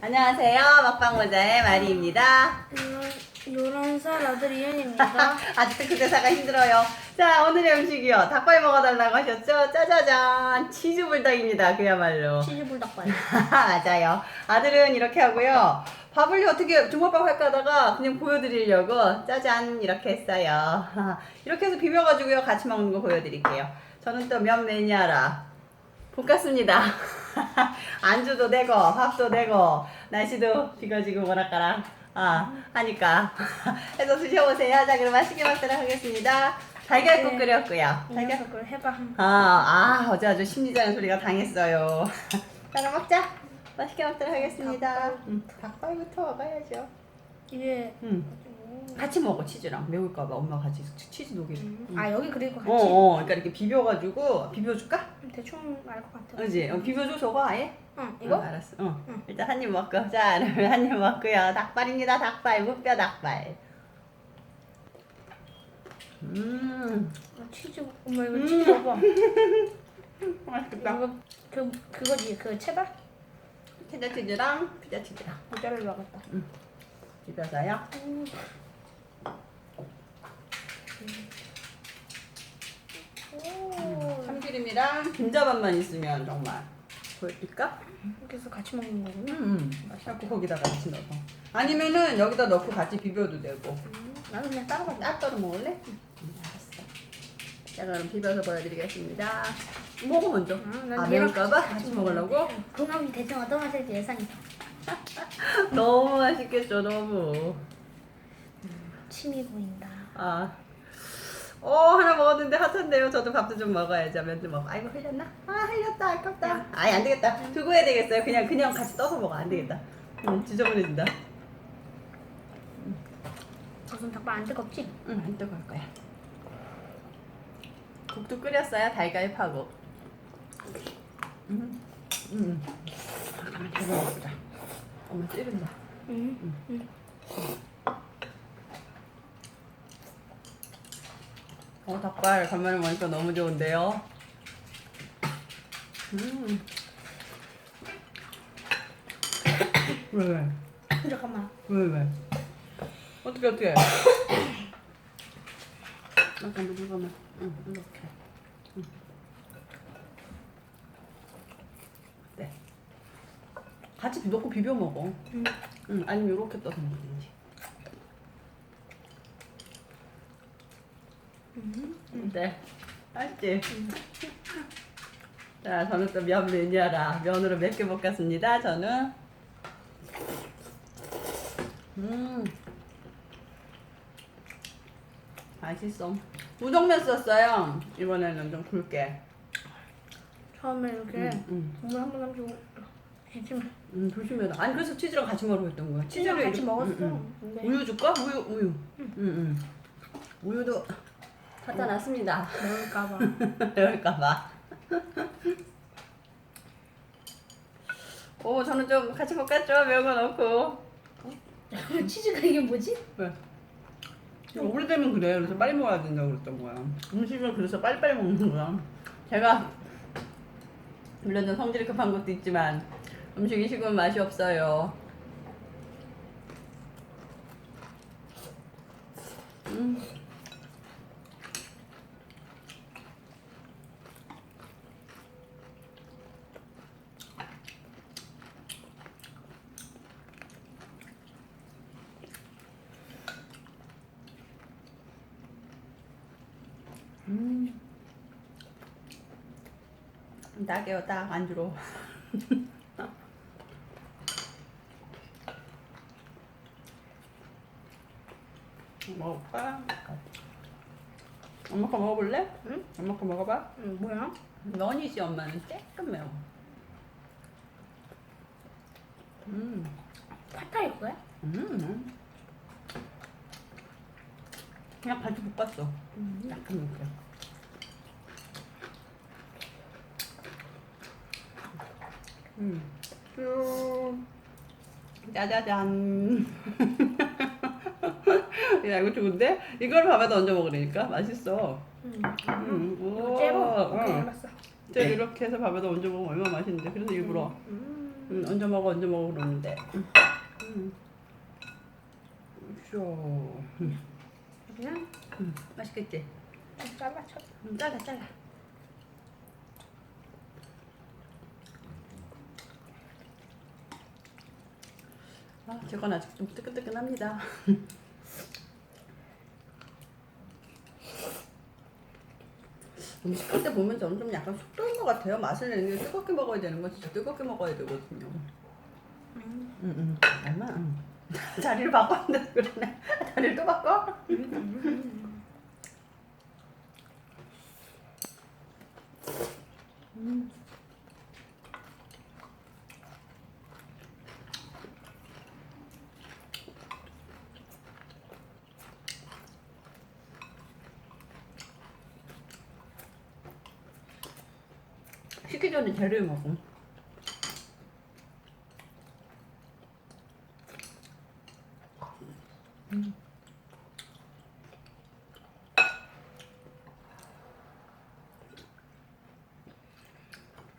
안녕하세요. 먹방 모자의 마리입니다. 요런 살 아들 이현입니다. 아직도 그 대사가 힘들어요. 자, 오늘의 음식이요. 닭발 먹어달라고 하셨죠? 짜자잔. 치즈불닭입니다. 그야말로. 치즈 불 닭발. 맞아요. 아들은 이렇게 하고요. 밥을 어떻게 주먹밥 할까 하다가 그냥 보여드리려고 짜잔 이렇게 했어요. 이렇게 해서 비벼가지고요. 같이 먹는 거 보여드릴게요. 저는 또 면 매니아라. 볶았습니다. 안주도 되고 밥도 되고 날씨도 비가지고 뭐랄까라 아 하니까 해서 드셔보세요. 자 그럼 맛있게 먹도록 하겠습니다. 달걀국 네. 끓였고요. 달걀 달걀 걸 해봐. 아, 아, 어제 아주 심리자는 소리가 당했어요. 자, 그럼 먹자. 맛있게 먹도록 하겠습니다. 닭발. 음, 닭발부터 먹어야죠. 이게 음, 같이 먹어, 치즈랑. 매울까봐 엄마 같이 치- 치즈 녹이. 음. 아 여기 그리고 같이 어, 어, 그러니까 이렇게 비벼가지고, 비벼줄까? 대충 알 것 같아. 그지? 어, 비벼줘, 저거 아예? 응 이거? 어, 알았어. 어. 응. 일단 한 입 먹고. 자, 그러면 한 입 먹고요. 닭발입니다, 닭발. 무뼈 닭발. 음, 아, 치즈. 엄마 이거 음. 치즈 먹어. 맛있겠다. 이거 그 그거지 그 체다? 피자 치즈랑 피자 치즈랑 모자를 넣어야겠다. 비벼서요. 오. 참기름이랑 김자반만 있으면 정말? 이렇게 해서 같이 먹는 거구나. 음, 맛있고 거기다 같이 넣어서 아니면은 여기다 넣고 같이 비벼도 되고 음, 나는 그냥 따로. 따로 먹을래? 음, 알았어 자 그럼 비벼서 보여드리겠습니다 먹어 먼저 아, 난아 매울까봐 같이. 먹으려고? 궁합이 대충 어떤 맛일지 예상이. 너무 맛있겠죠 너무 침이 보인다. 아 어, 하나 먹었는데 핫한데요. 저도 밥도 좀 먹어야죠. 면좀 먹어. 아이고, 흘렸나? 아, 흘렸다. 아깝다. 아이, 안 되겠다. 두고 해야 되겠어요. 그냥, 그냥 같이 떠서 먹어. 안 되겠다. 응, 지저분해진다. 무슨 닭발 안 뜨겁지? 응, 안 뜨거울 거야. 국도 끓였어요. 달걀 파고. 음, 음. 잠깐만, 잘 먹어보자. 엄마 찌른다. 응. 응. 어, 닭발 간만에 먹으니까 너무 좋은데요. 음. 왜, 왜? 잠깐만. 왜, 왜? 어떻게, 어떻게? 잠깐만, 잠깐만. 응, 이렇게. 응. 네. 같이 넣고 비벼 먹어. 응. 응, 아니면 이렇게 떠서 먹든지. 음. 네. 맛있지? 자, 저는 또 면 매니아라. 면으로 몇개 볶았습니다. 저는. 음. 맛있어. 우동면 썼어요. 이번에는 좀 굵게. 처음에 이렇게 음, 음. 국물 한번 남기고 지금 음, 조심해라. 아니, 그래서 치즈랑 같이 먹으려고 했던 거야. 치즈랑 같이 이렇게- 먹었어. 음, 음. 근데 우유 줄까? 우유, 우유. 음, 음. 우유도 갖다 놨습니다. 매울까봐. 배울까봐. 오, 저는 좀 같이 볶았죠? 매운 거 넣고. 치즈가 이게 뭐지? 왜? 오래되면 그래. 그래서 빨리 먹어야 된다고 그랬던 거야. 음식을 그래서 빨리빨리 먹는 거야. 제가, 물론 좀 성질이 급한 것도 있지만, 음식이 식으면 맛이 없어요. 음. 음. 딱이요, 딱 안주로. 먹을까? 엄마 거 먹어볼래? 응? 엄마 거 먹어봐. 응, 뭐야? 면이지 엄마는 조금 매워. 음, 팟타이 거야? 음. 그냥 같이 볶았어. 음. 약간 이렇게. 음. 쭉. 짜자잔. 야 이거 좋은데? 이걸 밥에다 얹어 먹으라니까 맛있어. 음. 음. 이거 오, 째로? 오케이 응. 쟤 이렇게 해서 밥에다 얹어 먹으면 얼마나 맛있는데 그래서 일부러 음. 음, 얹어 먹어, 얹어 먹어 그러는데. 음. 음. 쇼. 음, 그냥 음, 맛있겠지? 좀 잘라 쳐. 음, 잘라, 잘라. 아, 저건 아직 좀 뜨끈뜨끈합니다. 음식 할 때 보면 저는 좀 약간 속도인 것 같아요. 맛을 내는 게 뜨겁게 먹어야 되는 건 진짜 뜨겁게 먹어야 되거든요. 음. 응, 응. 얼마? 응. 자리를 바꿨는데 그러네. 자리를 또 바꿔? 음. 식기 전에 재료 먹어.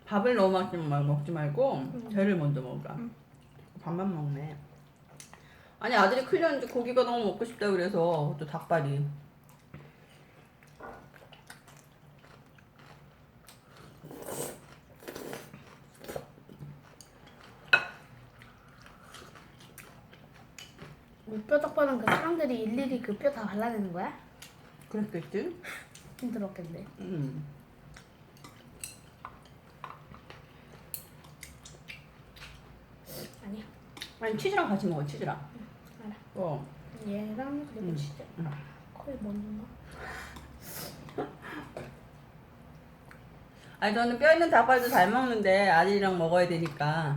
밥을 너무 많이 말- 먹지 말고 재를 먼저 먹어. 밥만 먹네. 아니 아들이 크려는데 고기가 너무 먹고 싶다 그래서 또 닭발이. 뼈 덕바는 그 사람들이 일일이 그 뼈 다 발라내는 거야? 그랬겠지? 힘들었겠네. 음. 아니야. 아니 치즈랑 같이 먹어 치즈랑. 알아. 어. 얘랑 그리고 음. 진짜 음. 거의 뭔가. 아니 저는 뼈 있는 닭발도 잘 먹는데 아들이랑 먹어야 되니까.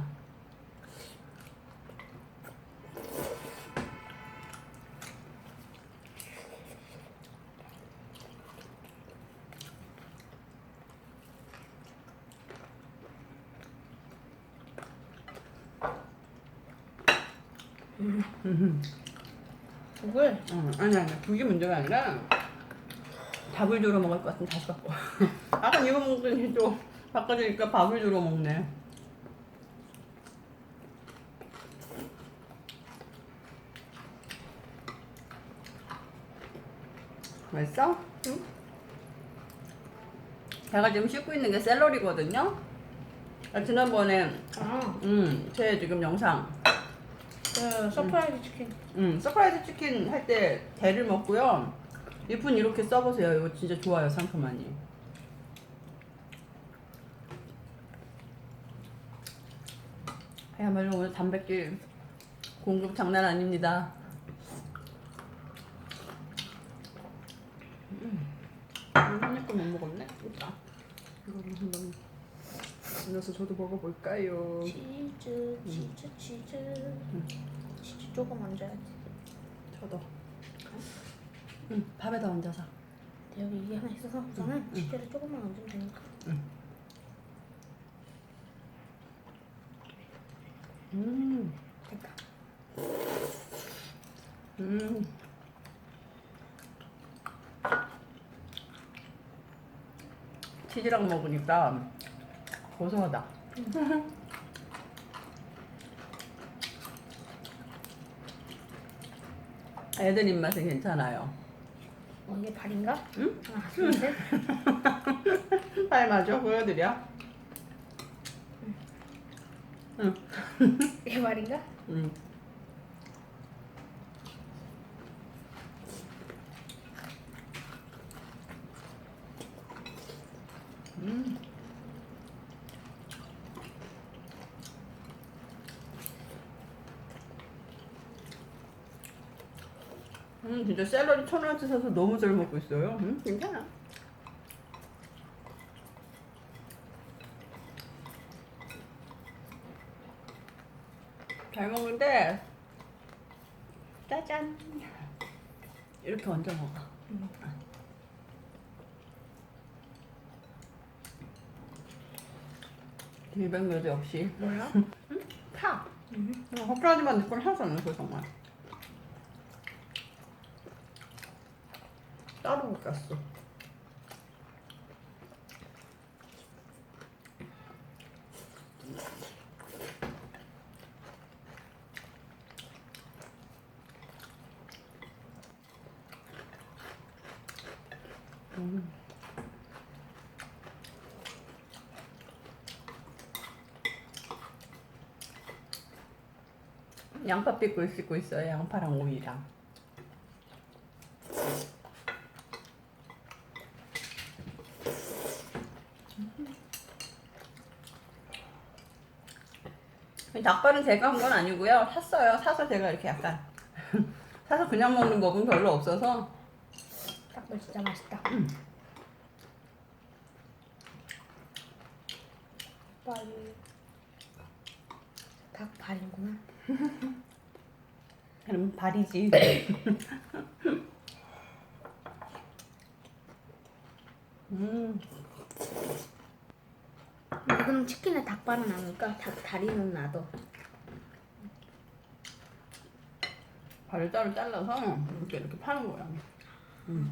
국을 응, 아니 아니 그게 문제가 아니라 밥을 주러 먹을 것 같으면 다시 바꿔. 아까 이거 먹더니 또 바꿔주니까 밥을 주러 먹네. 맛있어? 응. 제가 지금 씻고 있는 게 샐러리거든요. 아, 지난번에 아, 음, 제 지금 영상 그 서프라이즈 치킨. 음, 서프라이즈 치킨 할 때 대를 먹고요. 잎은 이렇게 써보세요. 이거 진짜 좋아요, 상큼하니. 그야말로 오늘 단백질 공급 장난 아닙니다. 음, 한입 거못 먹었네. 있다. 이거를 한번 넣어서 저도 먹어볼까요? 치즈, 치즈, 치즈. 치즈 조금 얹어야지. 저도. 응, 밥에다 얹어서. 근데 여기 이게 하나 있어서 우선은 치즈를 조금만 얹으면 되니까. 음, 됐다. 음. 치즈랑 먹으니까 고소하다. 애들 입맛에 괜찮아요. 어, 이게 발인가? 응? 둘, 셋. 발 맞아 보여드려. 응. 이게 발인가? 응. 음. 음, 진짜 샐러리 천 원치 사서 너무 잘 먹고 있어요. 음, 괜찮아. 잘 먹는데 짜잔 이렇게 얹어 먹어. 음. 일백묘도 역시 뭐야? 파. 음. 헛가지만 느낌 하나도 안 나서 정말. 따로 못 갔어. 양파 삐고 씻고 있어요. 양파랑 오이랑. 닭발은 제가 한 건 아니고요. 샀어요. 사서 제가 이렇게 약간 사서 그냥 먹는 법은 별로 없어서 닭발 진짜 맛있다. 닭발. 닭발이구나. 그럼 발이지. 음, 지금 치킨에 닭발은 아니까 닭 다리는 놔둬. 따로 잘라서 이렇게 이렇게 파는 거야. 음.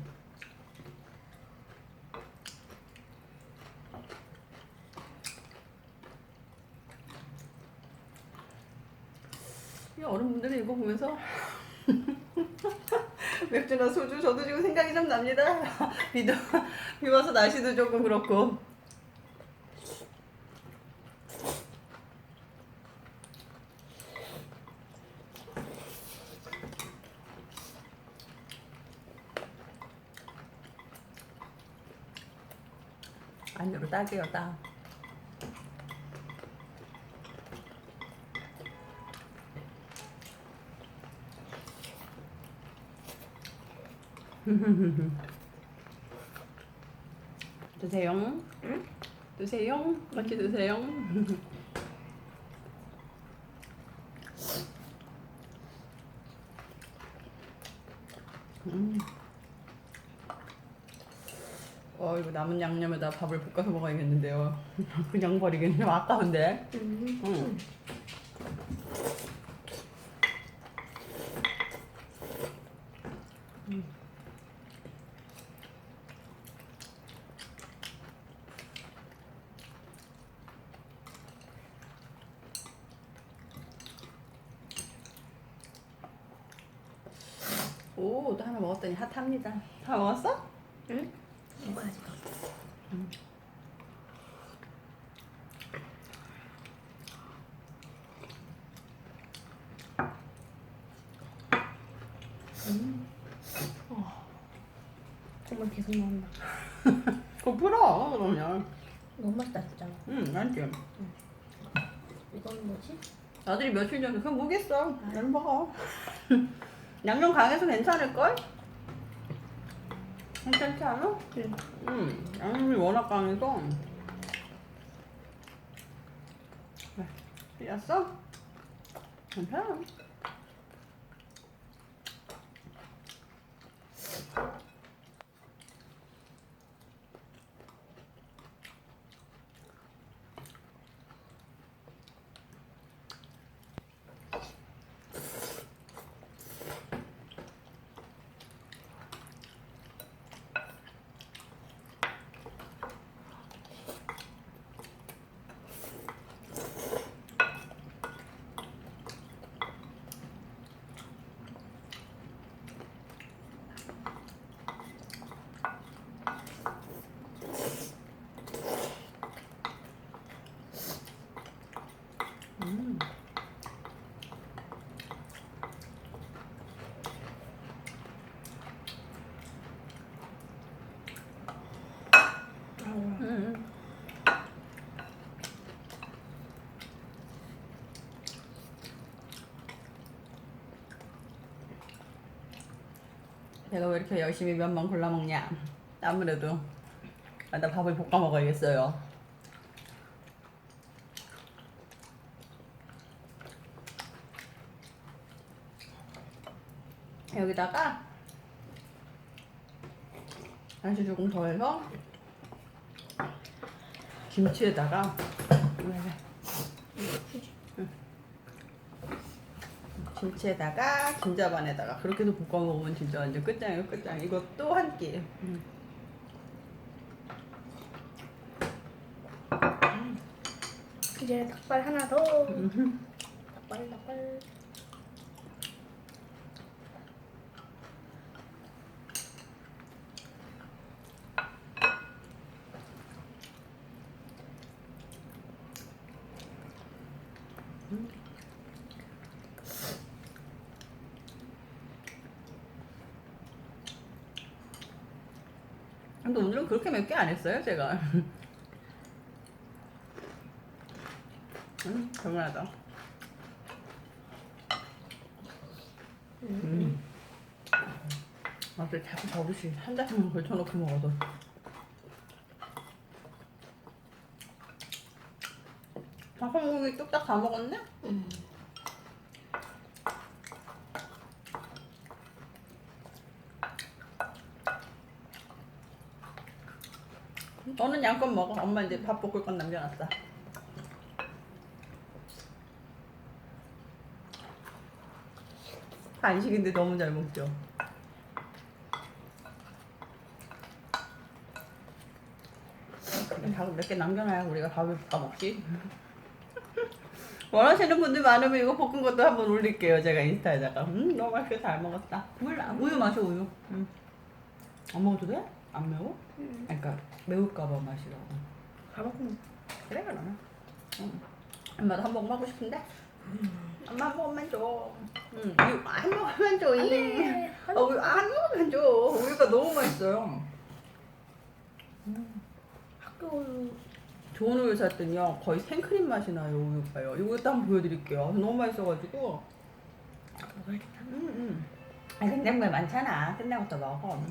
이 어른분들은 이거 보면서 맥주나 소주 저도 지금 생각이 좀 납니다. 비도 비 와서 날씨도 조금 그렇고. 딱이요 딱. 드세요. 응? 드세요. 같이 드세요. 음. 어 이거 남은 양념에다 밥을 볶아서 먹어야겠는데요. 그냥 버리기는 좀 아까운데. 음. 응. 오, 또 하나 먹었더니 핫합니다. 다 먹었어? 응? 먹어야지. 정말 계속 나온다. 그거 풀어, 그러면. 너무 응, 난지. 이건 뭐지? 아들이 며칠 전에 그냥 뭐겠어. 잘 먹어. 양념 강해서 괜찮을걸? 괜찮지 않아? 응. 응, 양념이 워낙 강해서. 왜? 틀렸어? 괜찮아. 음. 아우. 음. 내가 왜 이렇게 열심히 면만 골라 먹냐? 아무래도 아, 나 밥을 볶아 먹어야겠어요. 여기다가 아주 조금 더 해서 김치에다가 김치에다가 김자반에다가 그렇게 해서 볶아 먹으면 진짜 완전 끝장이에요 끝장 이것도 한 끼. 음. 이제 닭발 하나 더. 음. 닭발 닭발. 근데 오늘은 그렇게 맵게 안 했어요, 제가. 음, 정말하다. 음. 아, 근데 자꾸 버릇이 한 잔만 걸쳐놓고 먹어도. 방송국이 뚝딱 다 먹었네? 음. 너는 양껏 먹어. 엄마 이제 밥 볶을 건 남겨놨어. 간식인데 너무 잘 먹죠. 밥을 몇 개 남겨놔야 우리가 밥을 다 먹지. 원하시는 분들 많으면 이거 볶은 것도 한번 올릴게요. 제가 인스타에다가. 음, 너무 맛있게 잘 먹었다. 몰라. 우유 마셔, 우유. 음. 안 먹어도 돼? 안 매워? 음. 그러니까 매울까봐 먹고 먹- 그래 그러면. 응. 엄마도 한 모금 하고 싶은데. 엄마 한 모금만 줘. 응. 우유 한 모금만 줘. 잉. 네. 어, 우유 한 모금만 줘. 우유가 너무 맛있어요. 학교 좋은 우유 샀더니요 거의 생크림 맛이 나요 우유가요. 이것도 한번 보여드릴게요. 너무 맛있어가지고. 먹어야겠다. 음, 음. 아, 냉장고에 많잖아. 끝나고 또 먹어.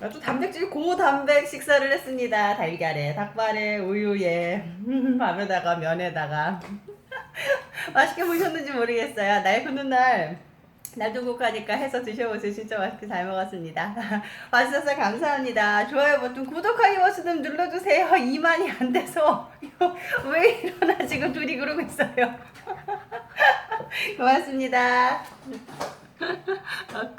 아주 단백질 고단백 식사를 했습니다. 달걀에, 닭발에, 우유에, 밥에다가, 면에다가. 맛있게 보셨는지 모르겠어요. 날 굳는 날, 날두국하니까 해서 드셔보세요. 진짜 맛있게 잘 먹었습니다. 와주셔서 감사합니다. 좋아요 버튼, 구독하기 버튼 눌러주세요. 이만이 안 돼서. 왜 이러나 지금 둘이 그러고 있어요. 고맙습니다. 아,